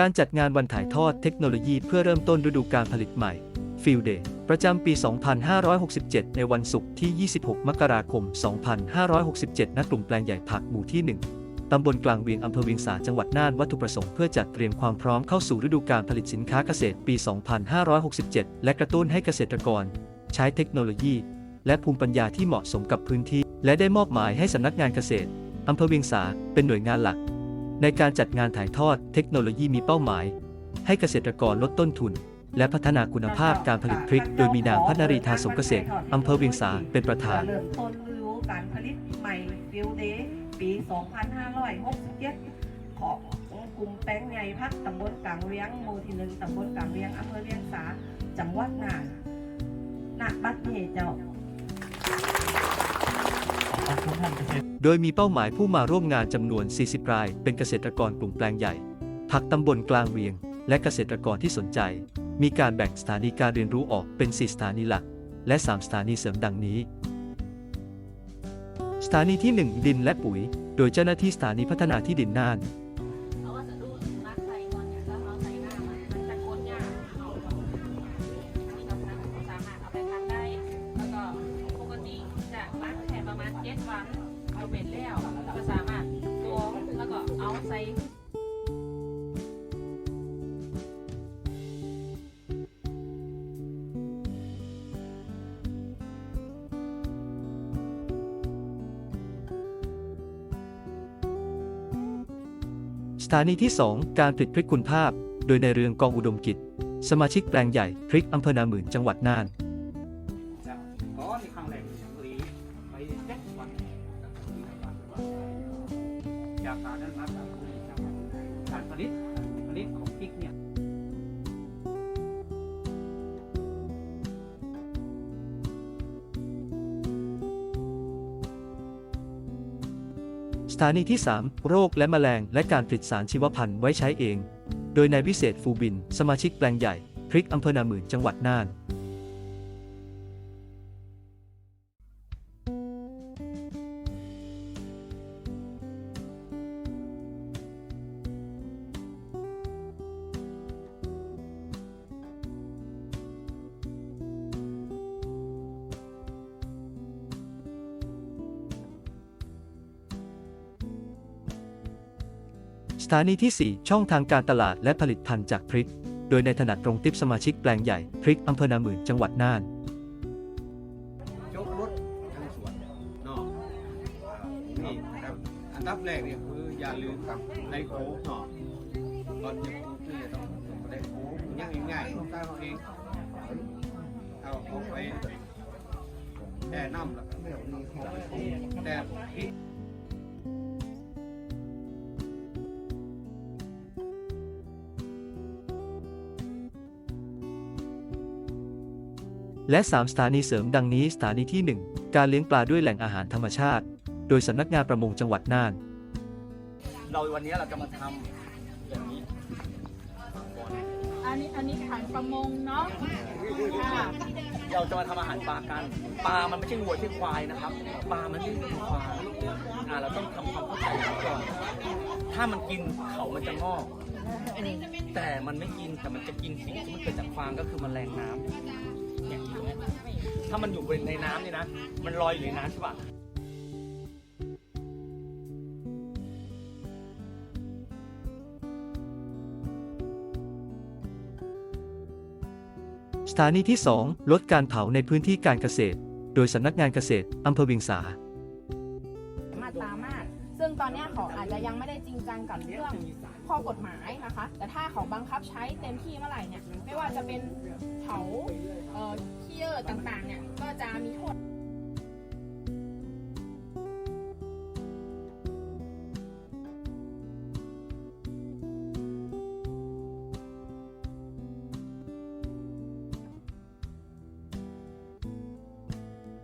การจัดงานวันถ่ายทอดเทคโนโลยีเพื่อเริ่มต้นฤดูการผลิตใหม่ Field Day ประจำปี 2567 ในวันศุกร์ที่ 26 มกราคม 2567 ณ กลุ่มแปลงใหญ่ผักหมู่ที่ 1 ตำบลกลางเวียงอำเภอเวียงสาจังหวัดน่านวัตถุประสงค์เพื่อจัดเตรียมความพร้อมเข้าสู่ฤดูการผลิตสินค้าเกษตรปี 2567 และกระตุ้นให้เกษตรกร ใช้เทคโนโลยี และภูมิปัญญาที่เหมาะสมกับพื้นที่ และได้มอบหมายให้สำนักงานเกษตรอำเภอเวียงสาเป็นหน่วยงานหลัก ในการจัดงานถ่ายทอดเทคโนโลยีมีเป้าหมาย ให้เกษตรกรลดต้นทุน และพัฒนาคุณภาพการผลิตพริก โดยมีนางพัฒนารีทาสมเกษตรอำเภอเวียงสาเป็นประธาน เริ่มต้นฤดูการผลิตใหม่ฟิลเดย์ปี 2567 ของกลุ่มแป้งใหญ่พักตำบลกลางเวียงหมู่ที่หนึ่งตำบลกลางเวียงอำเภอเวียงสาจังหวัดน่านณบัดนี้เจ้า โดยมีเป้าหมายผู้มาร่วมงานจำนวน 40 ราย เป็นเกษตรกรกลุ่มแปลงใหญ่ ผักตำบลกลางเวียง และเกษตรกรที่สนใจ มีการแบ่งสถานีการเรียนรู้ออกเป็น 4 สถานีหลัก และ 3 สถานีเสริมดังนี้ สถานีที่ 1 ดินและปุ๋ย โดยเจ้าหน้าที่สถานีพัฒนาที่ดินน่าน็ดฟันเอาเป็นแล้วก็สามารถตวงแล้วก็เอาใส่สถานีที่ 2 การผลิตพริกคุณภาพ โดยในเรืองกองอุดมกิจ สมาชิกแปลงใหญ่พริกอำเภอนาหมื่นจังหวัดน่าน จากกานั้นมาจากการผลิตผลิตของพริกเนี่ยสถานีที่ 3 โรคและแมลงและการผลิตสารชีวพันธุ์ไว้ใช้เอง โดยนายวิเศษฟูบิน สมาชิกแปลงใหญ่ พริกอำเภอนาหมื่นจังหวัดน่าน สถานีที่ 4 ช่องทางการตลาดและผลิตภัณฑ์จากพริก โดยในถนัดตรงติปสมาชิกแปลงใหญ่พริกอำเภอนาหมื่นจังหวัดน่านยกรถทั้งสวนเนาะนี่ครับอันดับแรกเนี่ยคืออย่าลืมครับในโค้เนาะก่อนจะปลูกนี่ต้องต้องได้โค้งยังง่ายต้องการเอาเองเอาเอาไปแช่น้ำล้วก็แต่พริก และ 3 สถานีเสริมดังนี้สถานีที่ 1 การเลี้ยงปลาด้วยแหล่งอาหารธรรมชาติ โดยสำนักงานประมงจังหวัดน่าน เราวันนี้เราจะมาทำอย่างนี้อันนี้อันนี้ถังประมงเนาะค่ะเราจะมาทำอาหารปลากัน ปลามันไม่ใช่วัวใช่ควายนะครับ ปลามันไม่ใช่ควายอ่าเราต้องทำความเข้าใจกันก่อนถ้ามันกินเขามันจะงอกแต่มันไม่กินแต่มันจะกินสิ่งที่มันเกิดจากฟางก็คือแมลงน้ำ อย่างนี้เนี่ยถ้ามันอยู่ในน้ำนี่นะ มันลอยอยู่ในน้ำใช่ปะสถานีที่ 2 ลดการเผาในพื้นที่การเกษตร โดยสำนักงานเกษตรอำเภอเวียงสา มาตามารถซึ่งตอนเนี้ยเขาอาจจะยังไม่ได้จริงจังกับเรื่อง ข้อกฎหมายนะคะ แต่ถ้าเขาบังคับใช้เต็มที่เมื่อไหร่เนี่ยไม่ว่าจะเป็นเผาเอ่อขี้เยื่อต่างๆเนี่ยก็จะมีโทษ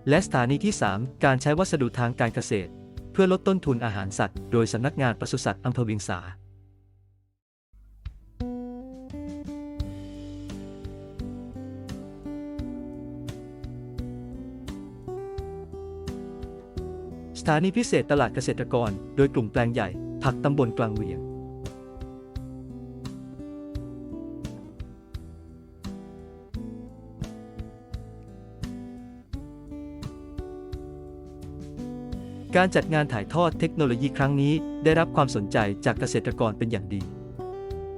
และสถานีที่ 3 การใช้วัสดุทางการเกษตร เพื่อลดต้นทุนอาหารสัตว์ โดยสำนักงานปศุสัตว์อำเภอวียงสา สถานีพิเศษตลาดเกษตรกร โดยกลุ่มแปลงใหญ่ ผักตำบลกลางเวียง การจัดงานถ่ายทอดเทคโนโลยีครั้งนี้ได้รับความสนใจจากเกษตรกรเป็นอย่างดี